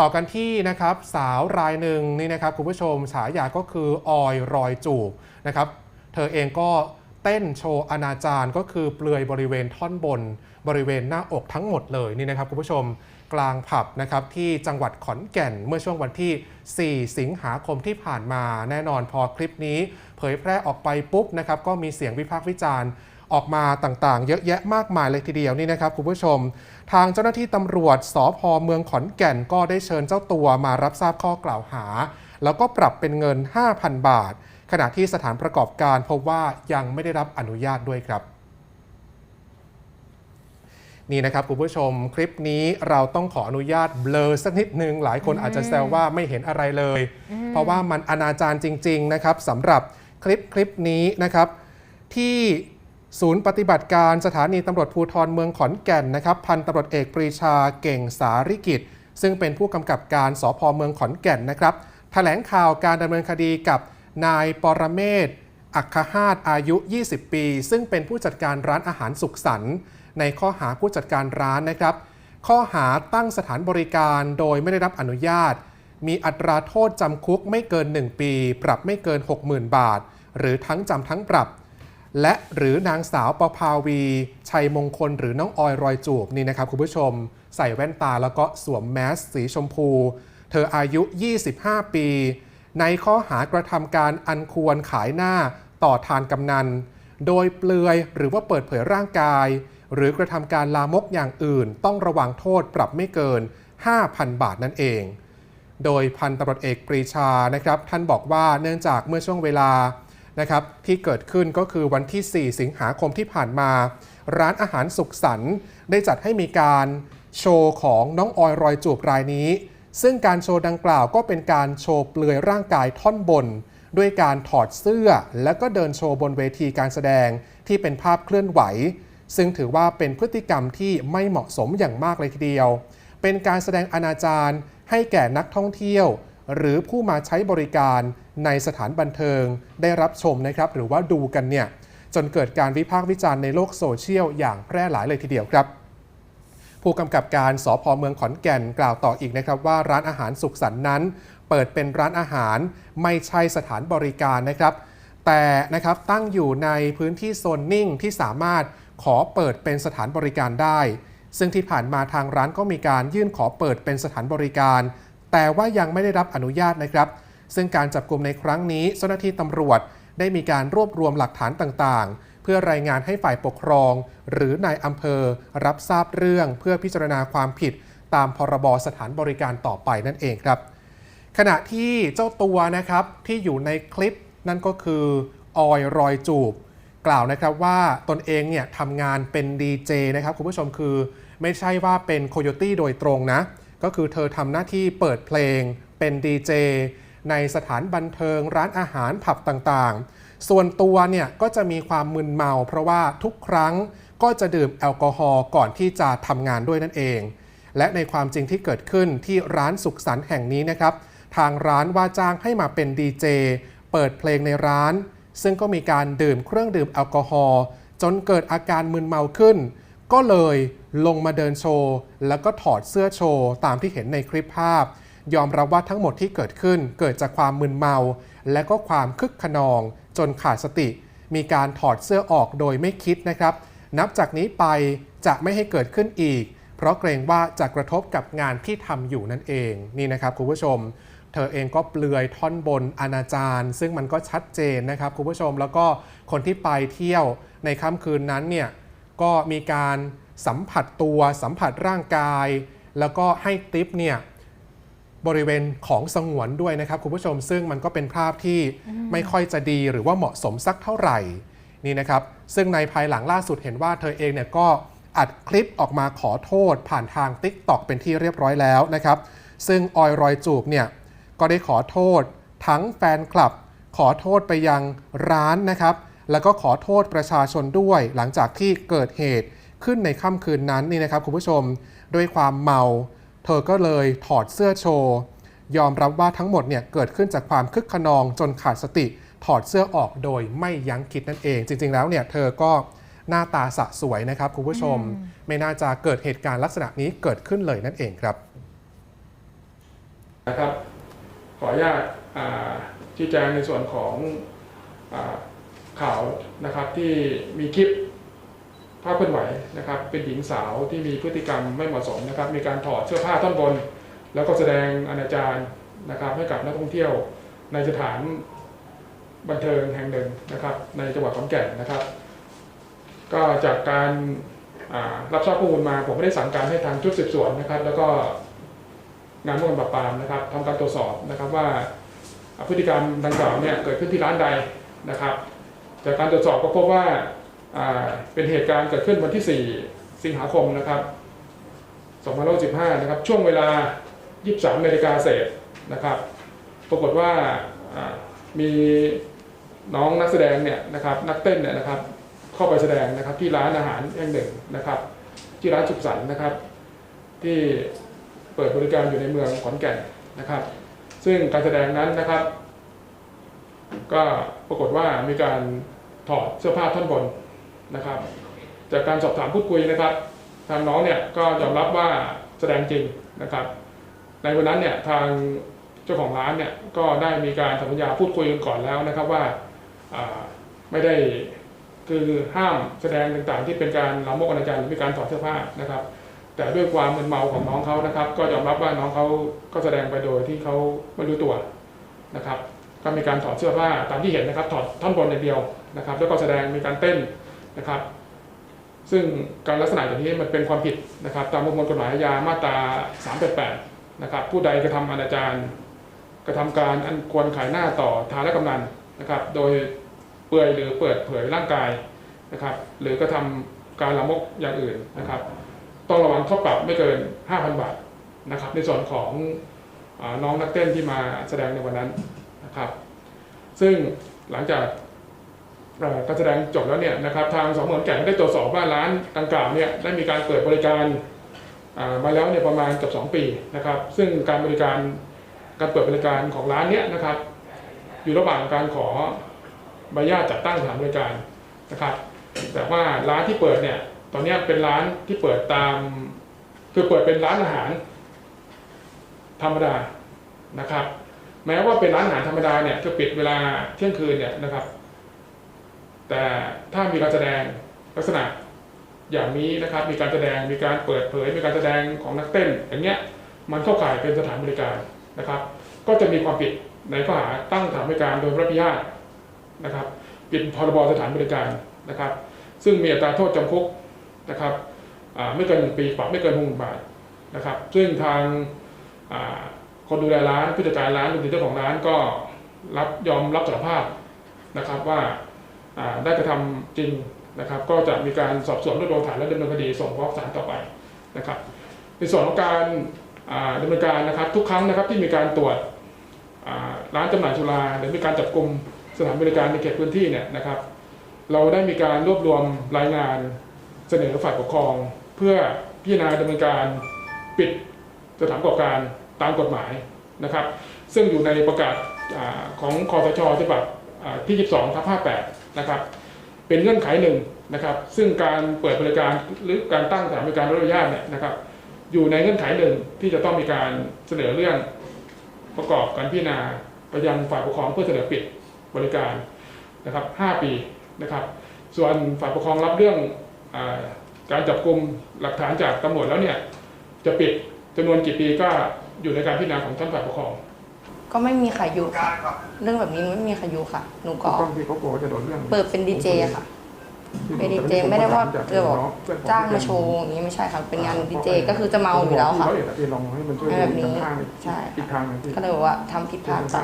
ต่อกันที่นะครับสาวรายหนึ่งนี่นะครับคุณผู้ชมฉายาก็คือออยรอยจูบนะครับเธอเองก็เต้นโชว์อนาจารก็คือเปลือยบริเวณท่อนบน บริเวณหน้าอกทั้งหมดเลยนี่นะครับคุณผู้ชมกลางผับนะครับที่จังหวัดขอนแก่นเมื่อช่วงวันที่ 4 สิงหาคมที่ผ่านมาแน่นอนพอคลิปนี้ เผยแพร่ออกไปปุ๊บนะครับก็มีเสียงวิพากษ์วิจารณ์ ออกมาต่างๆ เยอะแยะมากมายเลยทีเดียวนี่นะครับคุณผู้ชม ทางเจ้าหน้าที่ตำรวจสพเมืองขอนแก่นก็ได้เชิญเจ้าตัวมารับทราบข้อกล่าวหา แล้วก็ปรับเป็นเงิน 5,000 บาท ขณะที่สถานประกอบการพบว่ายังไม่ได้รับอนุญาตด้วยครับนี่นะครับคุณผู้ชมคลิปนี้เราต้องขออนุญาตเบลอสักนิดนึง หลายคนอาจจะแซวว่าไม่เห็นอะไรเลย เพราะว่ามันอนาจารจริง ๆ นะครับสำหรับคลิปคลิปนี้นะครับ ที่ ศูนย์ปฏิบัติการสถานีตำรวจภูธรเมืองขอนแก่นนะครับ พันตำรวจเอกปรีชาเก่งสาริกิจ ซึ่งเป็นผู้กำกับการสพเมืองขอนแก่นนะครับแถลงข่าวการดำเนินคดีกับนายปรเมศอัคคหาตอายุ 20 ปี ซึ่งเป็นผู้จัดการร้านอาหารสุขสันต์ในข้อหาผู้จัดการร้านนะครับ ข้อหาตั้งสถานบริการโดยไม่ได้รับอนุญาต มีอัตราโทษจำคุกไม่เกิน 1 ปี ปรับไม่เกิน 60,000 บาท หรือทั้งจำทั้งปรับ และหรือนางสาวประภาวี ชัยมงคล หรือน้องออยรอยจูบนี่นะครับคุณผู้ชม ใส่แว่นตาแล้วก็สวมแมสสีชมพู เธออายุ 25 ปี ในข้อหากระทำการอันควรขายหน้าต่อทานกำนัน โดยเปลือยหรือว่าเปิดเผยร่างกาย หรือกระทำการลามกอย่างอื่น ต้องระวังโทษปรับไม่เกิน 5,000 บาทนั่นเอง โดยพันตำรวจเอกปรีชานะครับท่านบอกว่าเนื่องจากเมื่อช่วงเวลา นะครับที่เกิดขึ้นก็คือวันที่ 4 สิงหาคมที่ผ่านมา ร้านอาหารสุขสันต์ได้จัดให้มีการโชว์ของน้องออยรอยจูบรายนี้ ซึ่งการโชว์ดังกล่าวก็เป็นการโชว์เปลือยร่างกายท่อนบน ด้วยการถอดเสื้อ แล้วก็เดินโชว์บนเวทีการแสดงที่เป็นภาพเคลื่อนไหว ซึ่งถือว่าเป็นพฤติกรรมที่ไม่เหมาะสมอย่างมากเลยทีเดียว เป็นการแสดงอนาจารให้แก่นักท่องเที่ยว หรือผู้มาใช้บริการในสถานบันเทิงได้รับชมนะครับ หรือว่าดูกันเนี่ยจนเกิดการวิพากษ์วิจารณ์ในโลกโซเชียลอย่างแพร่หลายเลยทีเดียวครับ ผู้กำกับการสพเมืองขอนแก่นกล่าวต่ออีกนะครับว่าร้านอาหารสุขสันต์นั้น เปิดเป็นร้านอาหารไม่ใช่สถานบริการนะครับ แต่นะครับตั้งอยู่ในพื้นที่โซนนิ่งที่สามารถขอเปิดเป็นสถานบริการได้ ซึ่งที่ผ่านมาทางร้านก็มีการยื่นขอเปิดเป็นสถานบริการ แต่ว่ายังไม่ได้รับอนุญาตนะครับ ซึ่งการจับกลุ่มในครั้งนี้เจ้าหน้าที่ตำรวจได้มีการรวบรวมหลักฐานต่างๆ เพื่อรายงานให้ฝ่ายปกครอง หรือนายอำเภอ รับทราบเรื่องเพื่อพิจารณาความผิด ตามพรบสถานบริการต่อไปนั่นเองครับ ขณะที่เจ้าตัวนะครับที่อยู่ในคลิปนั่นก็คือออยรอยจูบ กล่าวนะครับว่าตนเองเนี่ยทำงานเป็นดีเจนะครับคุณผู้ชมคือ ไม่ใช่ว่าเป็นโคโยตี้โดยตรงนะ ก็คือเธอทำหน้าที่เปิดเพลงเป็นดีเจในสถานบันเทิงร้านอาหารผับต่างๆ ส่วนตัวเนี่ยก็จะมีความมึนเมา เพราะว่าทุกครั้งก็จะดื่มแอลกอฮอล์ก่อนที่จะทำงานด้วยนั่นเอง และในความจริงที่เกิดขึ้นที่ร้านสุขสันต์แห่งนี้นะครับ ทางร้านว่าจ้างให้มาเป็นดีเจเปิดเพลงในร้าน ซึ่งก็มีการดื่มเครื่องดื่มแอลกอฮอล์จนเกิดอาการมึนเมาขึ้น ก็เลยลงมาเดินโชว์ แล้วก็ถอดเสื้อโชว์ตามที่เห็นในคลิปภาพ ยอมรับว่าทั้งหมดที่เกิดขึ้นเกิดจากความมึนเมา และก็ความคึกขนอง จนขาดสติ มีการถอดเสื้อออกโดยไม่คิดนะครับ นับจากนี้ไปจะไม่ให้เกิดขึ้นอีก เพราะเกรงว่าจะกระทบกับงานที่ทำอยู่นั่นเองนี่นะครับคุณผู้ชม เธอเองก็เปลือยท่อนบนอนาจารซึ่งมันก็ชัดเจนนะครับคุณผู้ชมแล้วก็คนที่ไปเที่ยวในค่ำคืนนั้นเนี่ย ก็มีการสัมผัสตัวสัมผัสร่างกาย แล้วก็ให้ติปเนี่ยบริเวณของสงวนด้วยนะครับคุณผู้ชมซึ่งมันก็เป็นภาพที่ไม่ค่อยจะดีหรือว่าเหมาะสมสักเท่าไหร่นี่นะครับซึ่งในภายหลังล่าสุดเห็นว่าเธอเองเนี่ยก็อัดคลิปออกมาขอโทษผ่านทาง Tik t o อกเป็นที่เรียบร้อยแล้วนะครับ ซึ่งออยรอยจูบเนี่ยก็ได้ขอโทษทั้งแฟนคลับ ขอโทษไปยังร้านนะครับ แล้วก็ขอโทษประชาชนด้วยหลังจากที่เกิดเหตุขึ้นในค่ำคืนนั้นนี่นะครับคุณผู้ชมด้วยความเมา เธอก็เลยถอดเสื้อโชว์ ยอมรับว่าทั้งหมดเนี่ยเกิดขึ้นจากความคึกขนองจนขาดสติ ถอดเสื้อออกโดยไม่ยั้งคิดนั่นเอง จริง ๆ แล้วเนี่ยเธอก็หน้าตาสะสวยนะครับคุณผู้ชม ไม่น่าจะเกิดเหตุการณ์ลักษณะนี้เกิดขึ้นเลยนั่นเองครับนะครับขออนุญาตอ่าชี้แจงในส่วนของอา ข่าวนะครับที่มีคลิปภาพเคลื่อนไหวนะครับ เป็นหญิงสาวที่มีพฤติกรรมไม่เหมาะสมนะครับ มีการถอดเสื้อผ้าท่อนบน แล้วก็แสดงอนาจารนะครับให้กับนักท่องเที่ยวในสถานบันเทิงแห่งหนึ่งนะครับ ในจังหวัดขอนแก่นนะครับ ก็จากการรับทราบข้อมูลมาผมไม่ได้สั่งการให้ทางชุดสืบสวนนะครับ แล้วก็งานป้องกันปราบปรามนะครับทำการตรวจสอบนะครับว่าพฤติกรรมดังกล่าวเนี่ยเกิดขึ้นที่ร้านใดนะครับ จากการตรวจสอบก็พบว่าเป็นเหตุการณ์เกิดขึ้นวันที่ 4 สิงหาคมนะครับ2515นะครับ ช่วงเวลา 23นาฬิกาเศษนะครับ ปรากฏว่าอ่ามีน้องนักแสดงเนี่ยนะครับ นักเต้นเนี่ยนะครับ เข้าไปแสดงนะครับที่ร้านอาหารแห่งหนึ่งนะครับ ที่ร้านสุขสันต์นะครับ ที่เปิดบริการอยู่ในเมืองขอนแก่นนะครับ ซึ่งการแสดงนั้นนะครับ ก็ปรากฏว่ามีการถอดเสื้อผ้าท่อนบนนะครับ จากการสอบถามพูดคุยนะครับ ทางน้องเนี่ยก็ยอมรับว่าแสดงจริงนะครับ ในวันนั้นเนี่ยทางเจ้าของร้านเนี่ยก็ได้มีการสัญญาพูดคุยกันก่อนแล้วนะครับว่าไม่ได้คือห้ามแสดงต่างๆ ที่เป็นการละโมกอนาจารหรือมีการถอดเสื้อผ้านะครับ แต่ด้วยความมึนเมาของน้องเขานะครับ ก็ยอมรับว่าน้องเขาก็แสดงไปโดยที่เขาไม่รู้ตัวนะครับ ก็มีการถอดเสื้อผ้าตามที่เห็นนะครับถอดท่อนบนอย่างเดียวนะครับ แล้วก็แสดงมีการเต้นนะครับ ซึ่งการลักษณะอย่างนี้มันเป็นความผิดนะครับ ตามประมวลกฎหมายอาญามาตรา388นะครับ ผู้ใดกระทำอนาจารกระทำการอันควรขายหน้าต่อทารกำนันนะครับ โดยเปลือยหรือเปิดเผยร่างกายนะครับ หรือกระทำการละมกอย่างอื่นนะครับ ต้องระวังโทษปรับไม่เกิน 5,000 บาทนะครับ ในส่วนของอน้องนักเต้นที่มาแสดงในวันนั้น ครับ ซึ่งหลังจากการแสดงจบแล้วเนี่ยนะครับทางสองเหมือนแก่นได้ตรวจสอบว่าร้านดังกล่าวเนี่ยได้มีการเปิดบริการมาแล้วเนี่ยประมาณเกือบ2ปีนะครับ ซึ่งการบริการการเปิดบริการของร้านเนี้ยนะครับ อยู่ระหว่างการขอใบอนุญาตจัดตั้งสถานบริการนะครับ แต่ว่าร้านที่เปิดเนี่ยตอนนี้เป็นร้านที่เปิดตาม คือเปิดเป็นร้านอาหาร ธรรมดานะครับ แม้ว่าเป็นร้านอาหารธรรมดาเนี่ยจะปิดเวลาเที่ยงคืนเนี่ยนะครับ แต่ถ้ามีการแสดงลักษณะอย่างนี้นะครับมีการแสดงมีการเปิดเผย มีการแสดงของนักเต้น อย่างเงี้ยมันเข้าข่ายเป็นสถานบริการนะครับ ก็จะมีความผิดในข้อหาตั้งสถานบริการโดยไม่รับอนุญาตนะครับผิดพรบสถานบริการนะครับ ซึ่งมีอัตราโทษจำคุกนะครับไม่เกินหนึ่งปีปรับไม่เกินหกหมื่นบาทนะครับ ซึ่งทางอ่า คนดูแลร้านผู้จัดการร้านรวมถึงเจ้าของร้านก็รับยอมรับสารภาพนะครับว่าได้กระทำจริงนะครับ ก็จะมีการสอบสวนรวบรวมฐานและดำเนินคดีส่งฟ้องศาลต่อไปนะครับ ในส่วนของการดำเนินการนะครับทุกครั้งนะครับที่มีการตรวจร้านจำหน่ายสุราหรือมีการจับกลุ่มสถานบริการในเขตพื้นที่เนี่ยนะครับ เราได้มีการรวบรวมรายงานเสนอฝ่ายปกครอง เพื่อพิจารณาดำเนินการปิดสถานประกอบการ ตามกฎหมายนะครับ ซึ่งอยู่ในประกาศอของคอสชฉบับที่ 22ทับ58 นะครับ เป็นเงื่อนไขหนึ่งนะครับ ซึ่งการเปิดบริการหรือการตั้งสถานบริการรถอนุญาตเนี่ยนะครับ อยู่ในเงื่อนไขหนึ่งที่จะต้องมีการเสนอเรื่องประกอบการพิจารณาไปยังฝ่ายปกครองเพื่อเสนอปิดบริการนะครับ 5 ปีนะครับ ส่วนฝ่ายปกครองรับเรื่องอการจับกลุ่มหลักฐานจากตำรวจแล้วเนี่ยจะปิดจำนวนกี่ปีก็ อยู่ในการพิจารณาของท่านฝ่ายปกครองก็ไม่มีใครอยู่ค่ะ เรื่องแบบนี้ไม่มีใครอยู่ค่ะ หนูก็ต้องที่เขากลัวว่าจะโดนเรื่องเปิดเป็นดีเจค่ะเป็นดีเจไม่ได้ว่าจะบอกจ้างมาโชว์อย่างนี้ไม่ใช่ค่ะเป็นงานดีเจก็คือจะเมาอยู่แล้วค่ะเขาเอกลองให้มันช่วยให้แบบนี้ทางใช่อีกทางหนึงที่ก็เลยบอกว่าทำผิดพลาดไป